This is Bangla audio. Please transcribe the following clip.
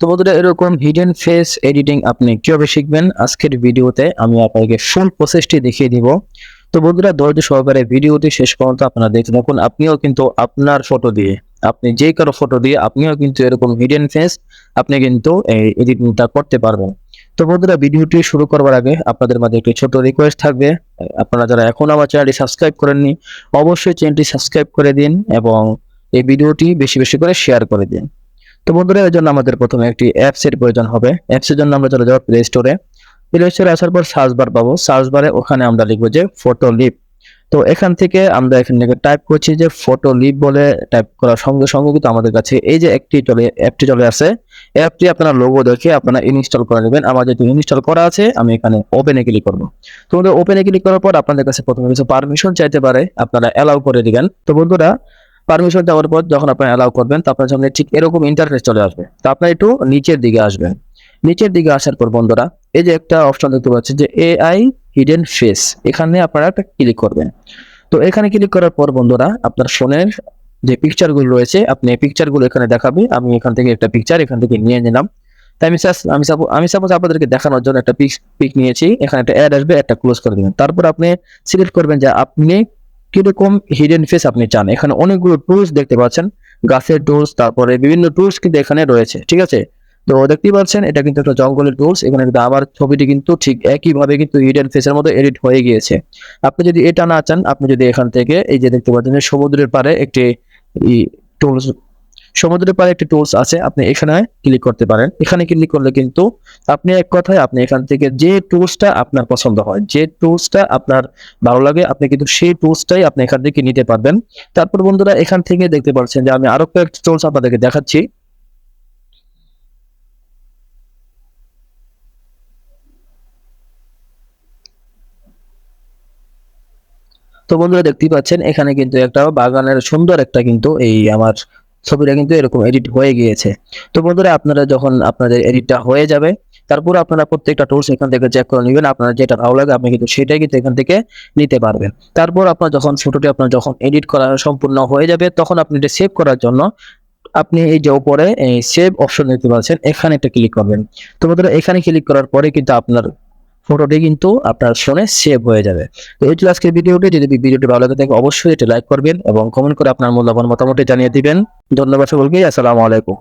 তো বন্ধুরা, এরকম হিডেন ফেস এডিটিং আপনি কীভাবে শিখবেন? আজকের ভিডিওতে আমি আপনাকে ফুল প্রসেসটি দেখিয়ে দিব। তো বন্ধুরা, ধৈর্য সহকারে ভিডিওটি শেষ পর্যন্ত আপনারা দেখতে থাকুন। আপনিও কিন্তু আপনার ফটো দিয়ে, আপনি যে কারও ফটো দিয়ে, আপনিও কিন্তু এরকম হিডেন ফেস আপনি কিন্তু এই এডিটিংটা করতে পারবেন। তো বন্ধুরা, ভিডিওটি শুরু করবার আগে আপনাদের মাঝে একটি ছোট রিকোয়েস্ট থাকবে। আপনারা যারা এখন আমার চ্যানেলটি সাবস্ক্রাইব করেননি, অবশ্যই চ্যানেলটি সাবস্ক্রাইব করে দিন এবং এই ভিডিওটি বেশি বেশি করে শেয়ার করে দিন। তো বন্ধুরা এর জন্য আমাদের প্রথমে একটি অ্যাপস এর প্রয়োজন হবে। অ্যাপস এর জন্য আমরা চলে যাব প্লে স্টোরে প্লে স্টোরে আসার পর সার্চ বার পাবো। সার্চ বারে ওখানে আমরা লিখব যে ফটো লিপ তো এখান থেকে আমরা এখান থেকে টাইপ করছি যে ফটো লিপ বলে টাইপ করার সঙ্গে সঙ্গে কিন্তু আমাদের কাছে এই যে একটি চলে অ্যাপটি চলে আসে। অ্যাপটি আপনারা লোগো দেখে আপনারা ইনস্টল করে নেবেন। আমার যেহেতু ইনস্টল করা আছে, আমি এখানে ওপেনে ক্লিক করব। তো ওপেনে ক্লিক করার পর আপনাদের কাছে প্রথমে কিছু পারমিশন চাইতে পারে। আপনারা অ্যালাউ করে দিবেন। তো বন্ধুরা পারমিশন দেওয়ার পর যখন আপনি অ্যালাউ করবেন, তো আপনার সামনে ঠিক এরকম ইন্টারফেস চলে আসবে। তো আপনার একটু নিচের দিকে আসবেন। নিচের দিকে আসার পর বন্ধুরা, এই যে একটা অপশন দেখতে পাচ্ছেন যে এআই হিডেন ফেস এখানে আপনারা একটা ক্লিক করবেন। তো এখানে ক্লিক করার পর বন্ধুরা, আপনার ফোনের যে পিকচারগুলো রয়েছে, আপনি এই পিকচারগুলো এখানে দেখাবে, আমি এখান থেকে একটা পিকচার এখান থেকে নিয়ে নিলাম। তাই আমি আমি আমি সাপোজ আপনাদেরকে দেখানোর জন্য একটা পিক পিক নিয়েছি, এখানে একটা অ্যাড আসবে, একটা ক্লোজ করে দিবেন। তারপর আপনি সিলেক্ট করবেন যে আপনি কীরকম হিডেন ফেস আপনি চান? এখানে অনেকগুলো টুলস দেখতে পাচ্ছেন, গাছের টুলস তারপরে বিভিন্ন টুলস কিন্তু এখানে রয়েছে, ঠিক আছে? তো দেখতেই পাচ্ছেন, এটা কিন্তু একটা জঙ্গলের টুলস এখানে আমার ছবিটি কিন্তু ঠিক একইভাবে কিন্তু হিডেন ফেসের মতো এডিট হয়ে গিয়েছে। আপনি যদি এটা না চান, আপনি যদি এখান থেকে এই যে দেখতে পাচ্ছেন সমুদ্রের পারে একটি টুলস সমুদ্রের পাড়ে একটি টুলস আছে, আপনি এখানে ক্লিক করতে পারেন। এখানে ক্লিক করলে কিন্তু আপনি এক কথায় আপনি এখান থেকে যে টুলসটা আপনার পছন্দ হয়, যে টুলসটা আপনার ভালো লাগে, আপনি কিন্তু সেই টুলসটাই আপনি এখান থেকে নিতে পারবেন। তারপর বন্ধুরা, এখান থেকে দেখতে পাচ্ছেন যে আমি আরও কয়েকটি টুলস আপনাদেরকে দেখাচ্ছি। তো বন্ধুরা, দেখতেই পাচ্ছেন, এখানে কিন্তু একটা বাগানের সুন্দর একটা কিন্তু এই আমার ছবিটা কিন্তু এরকম এডিট হয়ে গিয়েছে। তো বন্ধুরা, আপনারা যখন আপনাদের এডিটটা হয়ে যাবে, তারপর আপনারা প্রত্যেকটা টুলস এখান থেকে চেক করে নেবেন। আপনার যেটা ভালো লাগে, আপনি কিন্তু সেটাই কিন্তু এখান থেকে নিতে পারবেন। তারপর আপনার যখন ফটোটি আপনার যখন এডিট করা সম্পূর্ণ হয়ে যাবে, তখন আপনি এটা সেভ করার জন্য আপনি এই যে উপরে এই সেভ অপশন দেখতে পাচ্ছেন, এখানে একটা ক্লিক করবেন। তো বন্ধুরা, এখানে ক্লিক করার পরে কিন্তু আপনার ফটোটি কিন্তু আপনার ফোনে সেভ হয়ে যাবে। তো এই ছিল আজকের ভিডিওটি। যদি ভিডিওটি ভালো লাগে থাকে, অবশ্যই এটি লাইক করবেন এবং কমেন্ট করে আপনার মূল্যবান মতামতটি জানিয়ে দিবেন। ধন্যবাদ সকলকে, আসসালামু আলাইকুম।